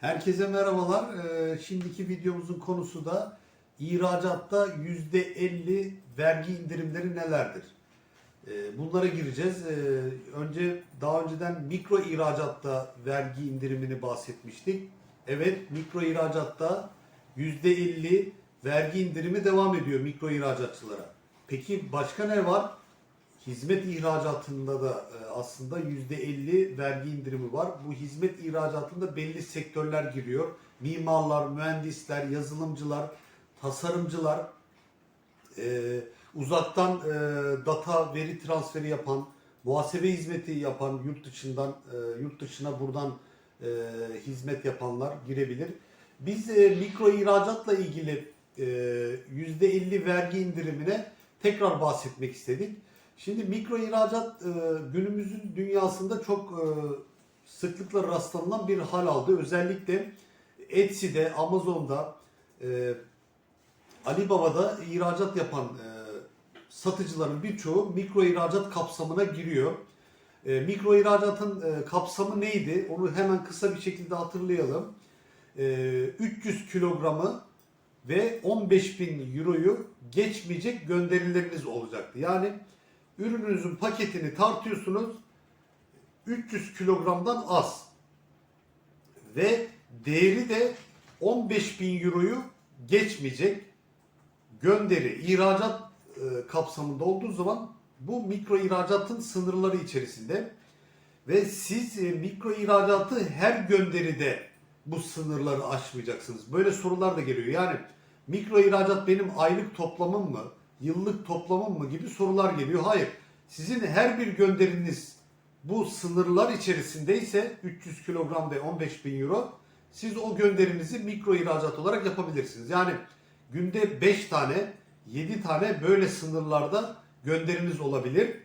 Herkese merhabalar. Ee, şimdiki videomuzun konusu da ihracatta %50 vergi indirimleri nelerdir? Ee, bunlara gireceğiz. Ee, önce daha önceden mikro ihracatta vergi indirimini bahsetmiştik. Evet, mikro ihracatta %50 vergi indirimi devam ediyor mikro ihracatçılara. Peki başka ne var? Hizmet ihracatında da e, aslında %50 vergi indirimi var. Bu hizmet ihracatında belli sektörler giriyor. Mimarlar, mühendisler, yazılımcılar, tasarımcılar, e, uzaktan e, data veri transferi yapan, muhasebe hizmeti yapan yurt dışından yurt dışına buradan hizmet yapanlar girebilir. Biz mikro ihracatla ilgili e, %50 vergi indirimine tekrar bahsetmek istedik. Şimdi mikro ihracat e, günümüzün dünyasında çok e, sıklıkla rastlanılan bir hal aldı. Özellikle Etsy'de, Amazon'da, e, Alibaba'da ihracat yapan e, satıcıların birçoğu mikro ihracat kapsamına giriyor. E, mikro ihracatın e, kapsamı neydi? Onu hemen kısa bir şekilde hatırlayalım. E, 300 kilogramı ve 15 bin euroyu geçmeyecek gönderileriniz olacaktı. Yani ürününüzün paketini tartıyorsunuz 300 kilogramdan az ve değeri de 15 bin euroyu geçmeyecek gönderi ihracat e, kapsamında olduğu zaman bu mikro ihracatın sınırları içerisinde ve siz e, mikro ihracatı her gönderide bu sınırları aşmayacaksınız. Böyle sorular da geliyor. Yani mikro ihracat benim aylık toplamım mı, yıllık toplamım mı gibi sorular geliyor. Hayır. Sizin her bir gönderiniz bu sınırlar içerisindeyse 300 kilogram ve 15 bin euro siz o gönderinizi mikro ihracat olarak yapabilirsiniz. Yani günde 5 tane 7 tane böyle sınırlarda gönderiniz olabilir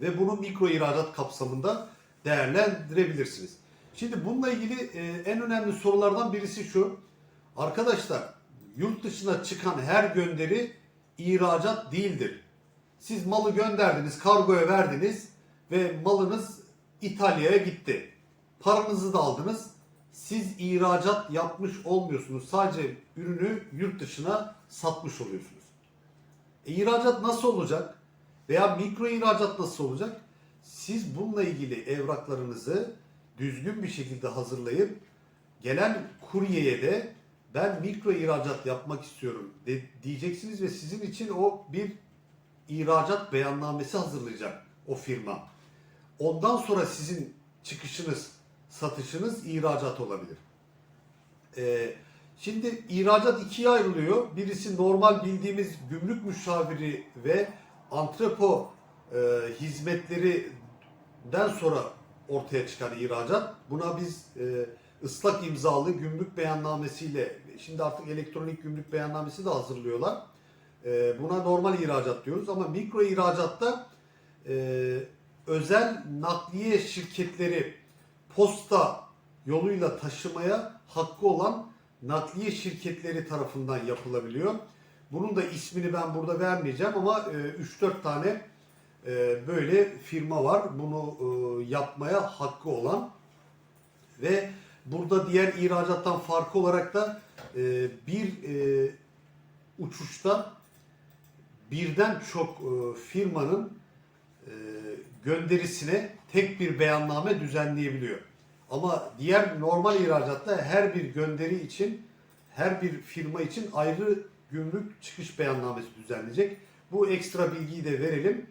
ve bunu mikro ihracat kapsamında değerlendirebilirsiniz. Şimdi bununla ilgili e, en önemli sorulardan birisi şu. Arkadaşlar yurt dışına çıkan her gönderi ihracat değildir. Siz malı gönderdiniz, kargoya verdiniz ve malınız İtalya'ya gitti. Paranızı da aldınız. Siz ihracat yapmış olmuyorsunuz. Sadece ürünü yurt dışına satmış oluyorsunuz. E, ihracat nasıl olacak? Veya mikro ihracat nasıl olacak? Siz bununla ilgili evraklarınızı düzgün bir şekilde hazırlayıp gelen kuryeye de ben mikro ihracat yapmak istiyorum de, diyeceksiniz ve sizin için o bir ihracat beyannamesi hazırlayacak o firma. Ondan sonra sizin çıkışınız, satışınız ihracat olabilir. Ee, şimdi ihracat ikiye ayrılıyor. Birisi normal bildiğimiz gümrük müşaviri ve antrepo e, hizmetlerinden sonra ortaya çıkan ihracat. Buna biz e, ıslak imzalı gümrük beyannamesiyle, şimdi artık elektronik gümrük beyannamesi de hazırlıyorlar. E, buna normal ihracat diyoruz ama mikro ihracatta e, özel nakliye şirketleri posta yoluyla taşımaya hakkı olan nakliye şirketleri tarafından yapılabiliyor. Bunun da ismini ben burada vermeyeceğim ama e, 3-4 tane e, böyle firma var bunu e, yapmaya hakkı olan ve burada diğer ihracattan farkı olarak da e, bir e, uçuşta birden çok e, firmanın e, gönderisine tek bir beyanname düzenleyebiliyor. Ama diğer normal ihracatta her bir gönderi için her bir firma için ayrı gümrük çıkış beyannamesi düzenleyecek. Bu ekstra bilgiyi de verelim.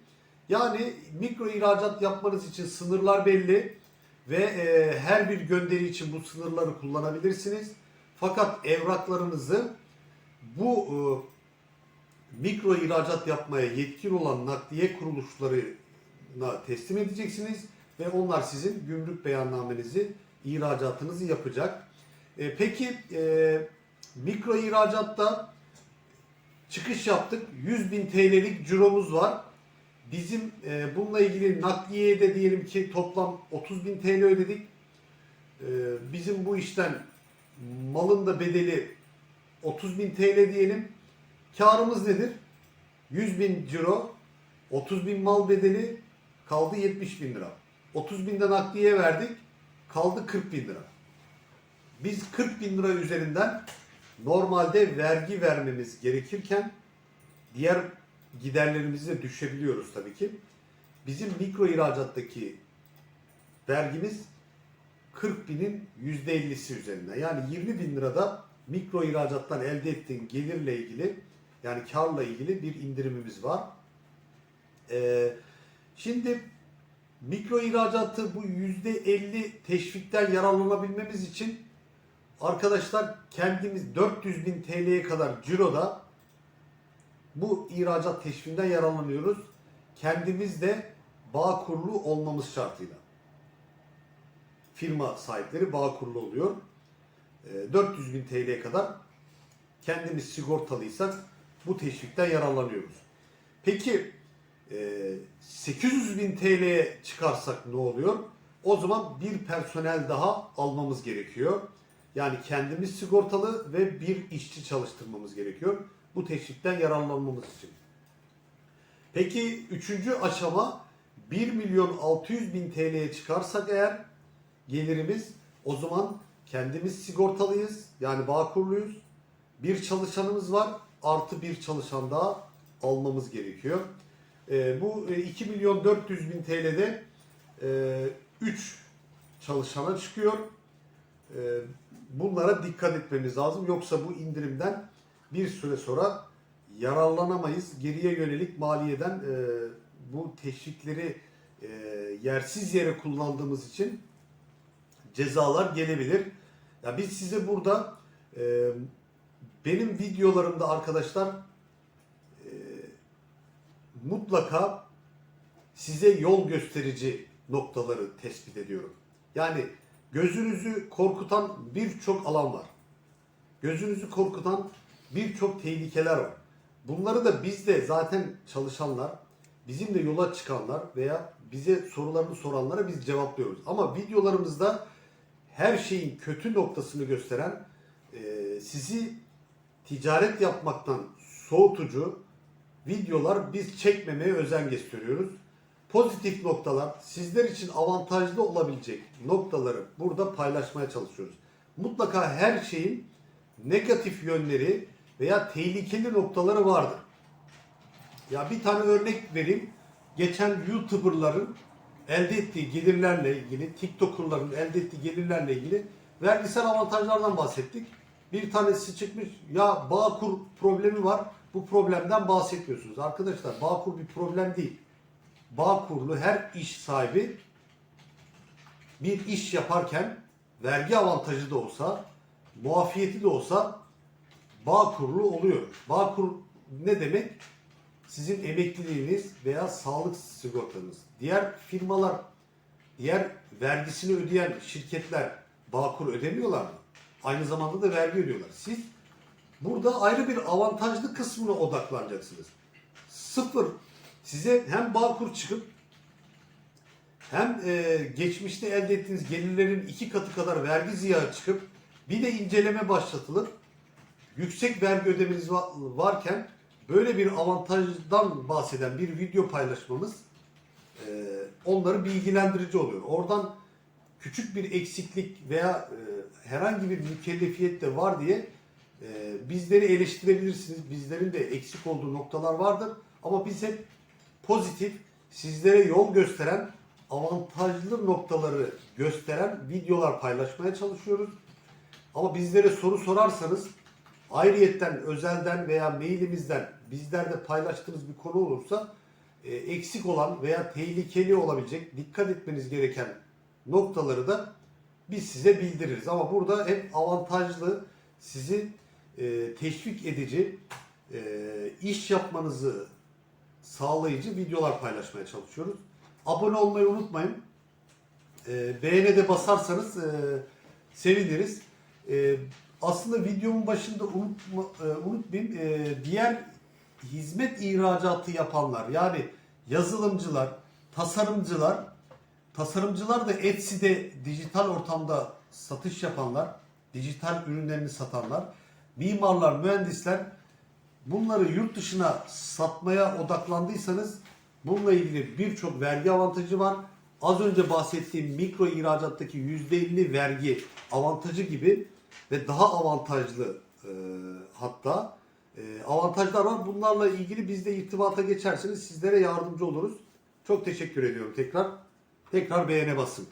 Yani mikro ihracat yapmanız için sınırlar belli ve e, her bir gönderi için bu sınırları kullanabilirsiniz. Fakat evraklarınızı bu e, mikro ihracat yapmaya yetkin olan nakliye kuruluşlarına teslim edeceksiniz ve onlar sizin gümrük beyannamenizi, ihracatınızı yapacak. E, peki e, mikro ihracatta çıkış yaptık. 100 bin TL'lik ciromuz var. Bizim e, bununla ilgili nakliyeye de diyelim ki toplam 30 bin TL ödedik. E, bizim bu işten malın da bedeli 30 bin TL diyelim. Karımız nedir? 100 bin ciro, 30 bin mal bedeli kaldı 70 bin lira. 30 binden nakliye verdik, kaldı 40 bin lira. biz 40 bin lira üzerinden normalde vergi vermemiz gerekirken diğer giderlerimizi de düşebiliyoruz tabii ki. Bizim mikro ihracattaki vergimiz 40 binin %50'si üzerinden. Yani 20 bin lirada mikro ihracattan elde ettiğin gelirle ilgili yani karla ilgili bir indirimimiz var. Ee, şimdi mikro ihracatı bu %50 teşvikten yararlanabilmemiz için arkadaşlar kendimiz 400 bin TL'ye kadar ciroda bu ihracat teşviğinden yararlanıyoruz. Kendimiz de bağ kurulu olmamız şartıyla. Firma sahipleri bağ kurulu oluyor. Ee, 400 bin TL'ye kadar kendimiz sigortalıysak bu teşvikten yararlanıyoruz. Peki e, 800 bin TL'ye çıkarsak ne oluyor? O zaman bir personel daha almamız gerekiyor. Yani kendimiz sigortalı ve bir işçi çalıştırmamız gerekiyor. Bu teşvikten yararlanmamız için. Peki üçüncü aşama 1 milyon 600 bin TL'ye çıkarsak eğer gelirimiz o zaman kendimiz sigortalıyız. Yani bağkurluyuz. Bir çalışanımız var. Artı bir çalışan daha almamız gerekiyor. Ee, bu e, 2 milyon 400 bin TL'de 3 çalışana çıkıyor. Ee, bunlara dikkat etmemiz lazım. Yoksa bu indirimden bir süre sonra yararlanamayız. Geriye yönelik maliyeden e, bu teşvikleri e, yersiz yere kullandığımız için cezalar gelebilir. Ya biz size burada e, benim videolarımda arkadaşlar e, mutlaka size yol gösterici noktaları tespit ediyorum. Yani gözünüzü korkutan birçok alan var. Gözünüzü korkutan birçok tehlikeler var. Bunları da biz de zaten çalışanlar, bizimle yola çıkanlar veya bize sorularını soranlara biz cevaplıyoruz. Ama videolarımızda her şeyin kötü noktasını gösteren, e, sizi ticaret yapmaktan soğutucu videolar biz çekmemeye özen gösteriyoruz. Pozitif noktalar, sizler için avantajlı olabilecek noktaları burada paylaşmaya çalışıyoruz. Mutlaka her şeyin negatif yönleri veya tehlikeli noktaları vardır. Ya bir tane örnek vereyim. Geçen YouTuber'ların elde ettiği gelirlerle ilgili, TikToker'ların elde ettiği gelirlerle ilgili vergisel avantajlardan bahsettik. Bir tanesi çıkmış ya Bağkur problemi var. Bu problemden bahsetmiyorsunuz. Arkadaşlar Bağkur bir problem değil. Bağkurlu her iş sahibi bir iş yaparken vergi avantajı da olsa, muafiyeti de olsa Bağkurlu oluyor. Bağkur ne demek? Sizin emekliliğiniz veya sağlık sigortanız. Diğer firmalar, diğer vergisini ödeyen şirketler Bağkur ödemiyorlar mı? Aynı zamanda da vergi ödüyorlar. Siz burada ayrı bir avantajlı kısmına odaklanacaksınız. Sıfır size hem Bağkur çıkıp hem e, geçmişte elde ettiğiniz gelirlerin iki katı kadar vergi ziyağı çıkıp bir de inceleme başlatılıp yüksek vergi ödemeniz va- varken böyle bir avantajdan bahseden bir video paylaşmamız e, onları bilgilendirici oluyor. Oradan küçük bir eksiklik veya e, herhangi bir mükellefiyet de var diye e, bizleri eleştirebilirsiniz. Bizlerin de eksik olduğu noktalar vardır. Ama biz hep pozitif, sizlere yol gösteren, avantajlı noktaları gösteren videolar paylaşmaya çalışıyoruz. Ama bizlere soru sorarsanız ayrıyetten özelden veya mailimizden bizlerde paylaştığınız bir konu olursa e, eksik olan veya tehlikeli olabilecek dikkat etmeniz gereken noktaları da biz size bildiririz. Ama burada hep avantajlı sizi e, teşvik edici e, iş yapmanızı sağlayıcı videolar paylaşmaya çalışıyoruz. Abone olmayı unutmayın. E, beğene de basarsanız e, seviniriz. E, aslında videomun başında unutma, e, unutmayayım. E, diğer hizmet ihracatı yapanlar yani yazılımcılar, tasarımcılar, tasarımcılar da Etsy'de dijital ortamda satış yapanlar, dijital ürünlerini satanlar, mimarlar, mühendisler bunları yurt dışına satmaya odaklandıysanız bununla ilgili birçok vergi avantajı var. az önce bahsettiğim mikro ihracattaki %50 vergi avantajı gibi ve daha avantajlı e, hatta e, avantajlar var. Bunlarla ilgili biz de irtibata geçerseniz sizlere yardımcı oluruz. Çok teşekkür ediyorum tekrar. Tekrar beğene basın.